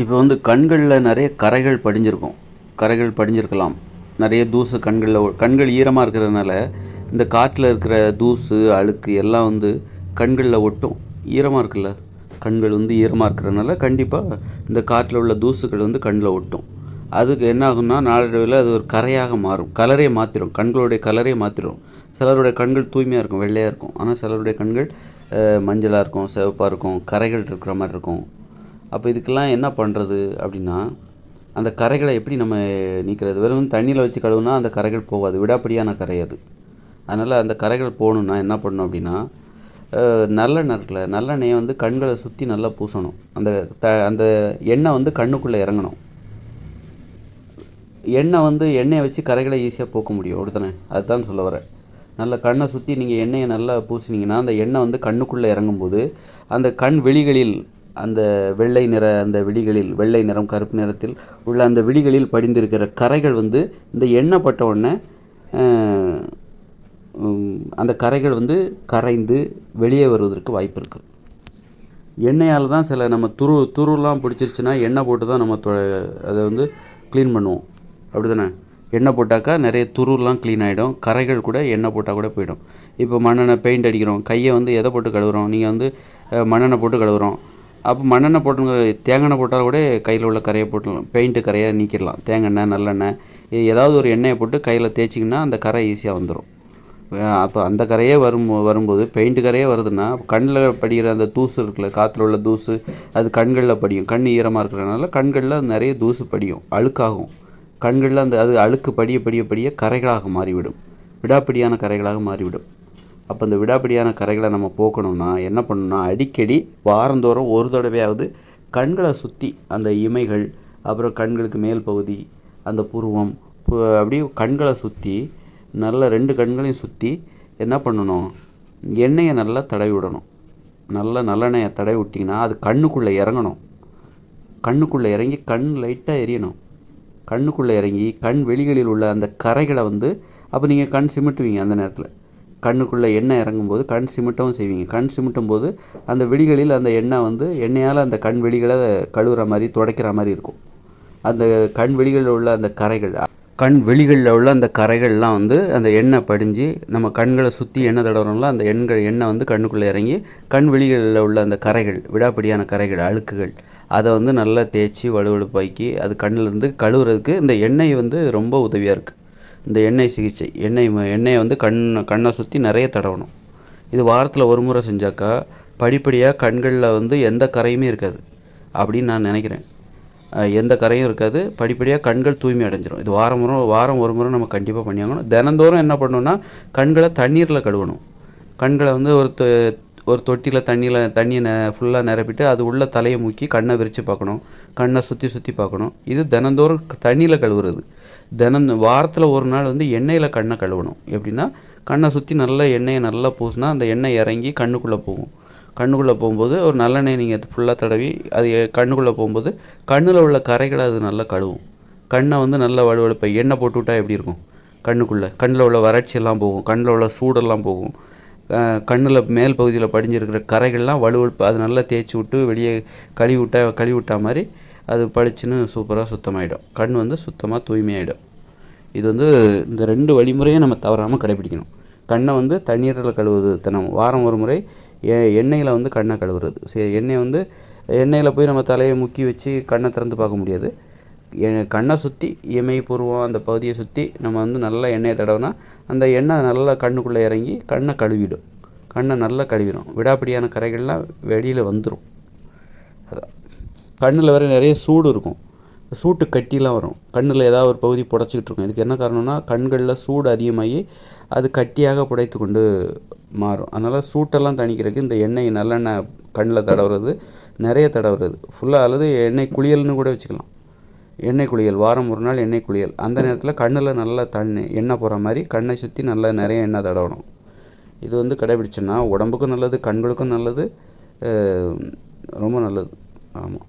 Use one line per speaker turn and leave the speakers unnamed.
இப்போ வந்து கண்களில் நிறைய கரைகள் படிஞ்சிருக்கும். கரைகள் படிஞ்சிருக்கலாம். நிறைய தூசு கண்களில் கண்கள் ஈரமாக இருக்கிறதுனால இந்த காற்றில் இருக்கிற தூசு அழுக்கு எல்லாம் வந்து கண்களில் ஒட்டும். ஈரமாக இருக்குல்ல? கண்கள் வந்து ஈரமாக இருக்கிறதுனால கண்டிப்பாக இந்த காற்றில் உள்ள தூசுகள் வந்து கண்ணில் ஒட்டும். அதுக்கு என்ன ஆகும்னா நாளடைவில் அது ஒரு கரையாக மாறும். கலரே மாற்றிடும் கண்களுடைய கலரே மாற்றிடும் சிலருடைய கண்கள் தூய்மையாக இருக்கும் வெள்ளையாக இருக்கும். ஆனால் சிலருடைய கண்கள் மஞ்சளாக இருக்கும் சிவப்பாக இருக்கும் கரைகள் இருக்கிற மாதிரி இருக்கும். அப்போ இதுக்கெல்லாம் என்ன பண்ணுறது அப்படின்னா அந்த கரைகளை எப்படி நம்ம நீக்கிறது? வெறும் தண்ணியில் வச்சு கழுவுனா அந்த கரைகள் போகாது. விடாப்படியான கரை அது. அதனால் அந்த கரைகள் போகணுன்னா என்ன பண்ணணும் அப்படின்னா நல்லெண்ணெய் இருக்குல்ல நல்லெண்ணெயை வந்து கண்களை சுற்றி நல்லா பூசணும். அந்த த அந்த எண்ணெய் வந்து கண்ணுக்குள்ளே இறங்கணும். எண்ணெய் வந்து எண்ணெயை வச்சு கரைகளை ஈஸியாக போக்க முடியும். அப்படித்தானே? அதுதான் சொல்ல வரேன் நல்ல கண்ணை சுற்றி நீங்கள் எண்ணெயை நல்லா பூசினீங்கன்னா அந்த எண்ணெய் வந்து கண்ணுக்குள்ளே இறங்கும்போது அந்த கண் வெளிகளில் அந்த வெள்ளை நிற அந்த விழிகளில் வெள்ளை நிறம் கருப்பு நிறத்தில் உள்ள அந்த விழிகளில் படிந்திருக்கிற கரைகள் வந்து இந்த எண்ணப்பட்ட உடனே அந்த கரைகள் வந்து கரைந்து வெளியே வருவதற்கு வாய்ப்பு இருக்குது எண்ணெயால் தான் சில நம்ம துரு துருலாம் பிடிச்சிருச்சுன்னா எண்ணெய் போட்டு தான் நம்ம தொ அதை வந்து க்ளீன் பண்ணுவோம். அப்படி தானே எண்ணெய் போட்டாக்கா நிறைய துருலாம் க்ளீன் ஆகிடும் கரைகள் கூட எண்ணெய் போட்டால் கூட போயிடும். இப்போ மண்ணெண்ணெய் பெயிண்ட் அடிக்கிறோம். கையை வந்து எதை போட்டு கழுவுறோம்? நீங்கள் வந்து மண்ணெண்ணெய் போட்டு கழுவுறோம். அப்போ மண்ணெண்ணெய் போட்டு தேங்காய் எண்ணெய் போட்டால் கூட கையில் உள்ள கரையை போட்டுடலாம் பெயிண்ட்டு கரையை நீக்கிடலாம். தேங்காய் நல்லெண்ணெய் இது ஏதாவது ஒரு எண்ணெயை போட்டு கையில் தேய்ச்சிங்கன்னா அந்த கரை ஈஸியாக வந்துடும் அப்போ அந்த கரையே வரும் வரும்போது பெயிண்ட் கரையே வருதுன்னா கண்ணில் படிக்கிற அந்த தூசு இருக்குல்ல காற்றுல உள்ள தூசு அது கண்களில் படியும். கண் ஈரமாக இருக்கிறதுனால கண்களில் நிறைய தூசு படியும் அழுக்காகும். கண்களில் அந்த அது அழுக்கு படிய படிய படிய கரைகளாக மாறிவிடும். விடாப்பிடியான கரைகளாக மாறிவிடும். அப்போ இந்த விடாப்பிடியான கரைகளை நம்ம போக்கணும்னா என்ன பண்ணணும்னா அடிக்கடி வாரந்தோறும் ஒரு தடவையாவது கண்களை சுற்றி அந்த இமைகள் அப்புறம் கண்களுக்கு மேல் பகுதி அந்த புருவம் அப்படியே கண்களை சுற்றி நல்லா ரெண்டு கண்களையும் சுற்றி என்ன பண்ணணும்? எண்ணெயை நல்லா தடவி விடணும். நல்ல நல்லெண்ணெயை தடவி விட்டிங்கன்னா அது கண்ணுக்குள்ளே இறங்கணும். கண்ணுக்குள்ளே இறங்கி கண் லைட்டாக எரியணும். கண்ணுக்குள்ளே இறங்கி கண் வெளிகளில் உள்ள அந்த கரைகளை வந்து அப்போ நீங்கள் கண் சிமிட்டுவீங்க அந்த நேரத்தில். கண்ணுக்குள்ளே எண்ணெய் இறங்கும்போது கண் சிமிட்டவும் செய்வீங்க. கண் சிமிட்டும் போது அந்த வெளிகளில் அந்த எண்ணெய் வந்து எண்ணெயால் அந்த கண் வெளிகளை கழுவுற மாதிரி துடைக்கிற மாதிரி இருக்கும். அந்த கண் வெளிகளில் உள்ள அந்த கரைகள் கண் வெளிகளில் உள்ள அந்த கரைகள்லாம் வந்து அந்த எண்ணெய் படிஞ்சு நம்ம கண்களை சுற்றி எண்ணெய் தடவுறோம்ல அந்த எண்கள் எண்ணெய் வந்து கண்ணுக்குள்ளே இறங்கி கண் வெளிகளில் உள்ள அந்த கரைகள் விடாப்பிடியான கரைகள் அழுக்குகள் அதை வந்து நல்லா தேய்ச்சி வலுவழுப்பாக்கி அது கண்ணிலிருந்து கழுவுறதுக்கு இந்த எண்ணெய் வந்து ரொம்ப உதவியாக இருக்குது இந்த எண்ணெய் சிகிச்சை எண்ணெய் ம- எண்ணெயை வந்து கண் கண்ணை சுற்றி நிறைய தடவணும். இது வாரத்தில் ஒரு முறை செஞ்சாக்கா படிப்படியாக கண்களில் வந்து எந்த கரையுமே இருக்காது அப்படின்னு நான் நினைக்கிறேன். எந்த கரையும் இருக்காது. படிப்படியாக கண்கள் தூய்மை அடைஞ்சிடும் இது வாரம் முறை வாரம் ஒரு முறை நம்ம கண்டிப்பாக பண்ணியாகணும். தினந்தோறும் என்ன பண்ணணும்னா கண்களை தண்ணீரில் கழுவணும். கண்களை வந்து ஒரு ஒரு தொட்டியில் தண்ணியில் தண்ணியை ந ஃபுல்லாக நிரப்பிட்டு அது உள்ளே தலையை முக்கி கண்ணை விரித்து பார்க்கணும். கண்ணை சுற்றி சுற்றி பார்க்கணும். இது தினந்தோறும் தண்ணியில் கழுவுறது. தினம் வாரத்தில் ஒரு நாள் வந்து எண்ணெயில் கண்ணை கழுவணும். எப்படின்னா கண்ணை சுற்றி நல்லா எண்ணெயை நல்லா பூசினா அந்த எண்ணெய் இறங்கி கண்ணுக்குள்ளே போகும். கண்ணுக்குள்ளே போகும்போது ஒரு நல்லெண்ணெய் நீங்கள் ஃபுல்லாக தடவி அது கண்ணுக்குள்ளே போகும்போது கண்ணில் உள்ள கரைகளை அது நல்லா கழுவும். கண்ணை வந்து நல்லா வலுவழுப்பை எண்ணெய் போட்டு விட்டா எப்படி இருக்கும்? கண்ணுக்குள்ளே. கண்ணில் உள்ள வறட்சியெல்லாம் போகும். கண்ணில் உள்ள சூடெல்லாம் போகும். கண்ணில் மேல் பகுதியில் படிஞ்சிருக்கிற கரைகள்லாம் வலுவழுப்பு அது நல்லா தேய்ச்சி விட்டு வெளியே கழுவி விட்டா கழுவி விட்டா மாதிரி அது படிச்சுன்னு சூப்பராக சுத்தமாயிடும். கண் வந்து சுத்தமாக தூய்மையாயிடும். இது வந்து இந்த ரெண்டு வழிமுறையும் நம்ம தவறாமல் கடைபிடிக்கணும். கண்ணை வந்து தண்ணீரில் கழுவுறது தினம். வாரம் ஒரு முறை எண்ணெயில் வந்து கண்ணை கழுவுறது. சரி எண்ணெய் வந்து எண்ணெயில் போய் நம்ம தலையை முக்கி வச்சு கண்ணை திறந்து பார்க்க முடியாது. கண்ணை சுற்றி இமை பூர்வம் அந்த பகுதியை சுற்றி நம்ம வந்து நல்லா எண்ணெயை தடவினா அந்த எண்ணெய் நல்லா கண்ணுக்குள்ளே இறங்கி கண்ணை கழுவிடும். கண்ணை நல்லா கழுவிடும். விடாப்பிடியான கரைகள்லாம் வெளியில் வந்துடும் அதான். கண்ணில் வேறு நிறைய சூடு இருக்கும். சூட்டு கட்டிலாம் வரும். கண்ணில் ஏதாவது ஒரு பகுதி புடச்சிக்கிட்டு இருக்கும். இதுக்கு என்ன காரணம்னா கண்களில் சூடு அதிகமாகி அது கட்டியாக புடைத்து கொண்டு மாறும். அதனால் சூட்டெல்லாம் தணிக்கிறதுக்கு இந்த எண்ணெய் நல்லெண்ணெய் கண்ணில் தடவுறது நிறைய தடவுறது. ஃபுல்லாக அல்லது எண்ணெய் குளியல்னு கூட வச்சுக்கலாம். எண்ணெய் குளியல் வாரம் ஒரு நாள் எண்ணெய் குளியல். அந்த நேரத்தில் கண்ணில் நல்லா தண்ணி எண்ணெய் போகிற மாதிரி கண்ணை சுற்றி நல்லா நிறைய எண்ணெய் தடவணும். இது வந்து கடைபிடிச்சோன்னா உடம்புக்கும் நல்லது கண்களுக்கும் நல்லது ரொம்ப நல்லது. ஆமாம்